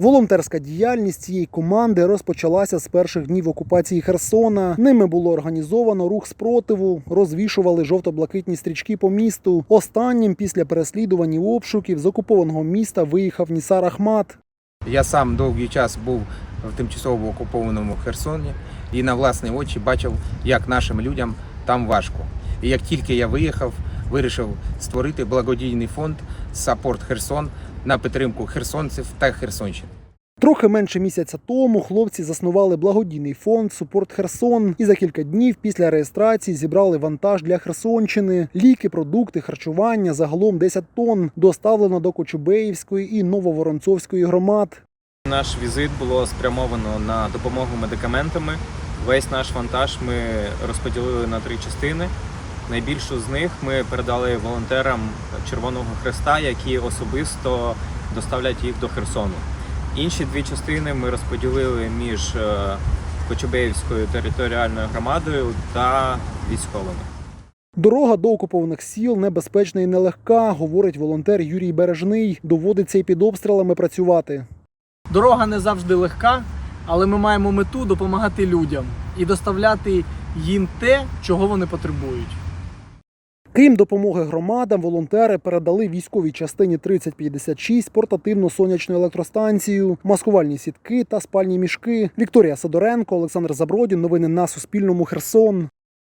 Волонтерська діяльність цієї команди розпочалася з перших днів окупації Херсона. Ними було організовано рух спротиву, розвішували жовто-блакитні стрічки по місту. Останнім після переслідувань і обшуків з окупованого міста виїхав Нісар Ахмат. Я сам довгий час був в тимчасово окупованому Херсоні і на власні очі бачив, як нашим людям там важко. І як тільки я виїхав, вирішив створити благодійний фонд Саппорт Херсон на підтримку херсонців та Херсонщини. Трохи менше місяця тому хлопці заснували благодійний фонд Супорт Херсон і за кілька днів після реєстрації зібрали вантаж для Херсонщини, ліки, продукти, харчування, загалом 10 тонн, доставлено до Кочубеївської і Нововоронцовської громад. Наш візит було спрямовано на допомогу медикаментами. Весь наш вантаж ми розподілили на три частини. Найбільшу з них ми передали волонтерам Червоного Хреста, які особисто доставлять їх до Херсону. Інші дві частини ми розподілили між е, Кочубеївською територіальною громадою та військовими. Дорога до окупованих сіл небезпечна і нелегка, говорить волонтер Юрій Бережний. Доводиться і під обстрілами працювати. Дорога не завжди легка, але ми маємо мету допомагати людям і доставляти їм те, чого вони потребують. Крім допомоги громадам, волонтери передали військовій частині 3056 портативну сонячну електростанцію, маскувальні сітки та спальні мішки. Вікторія Сидоренко, Олександр Забродін. Новини на Суспільному. Херсон.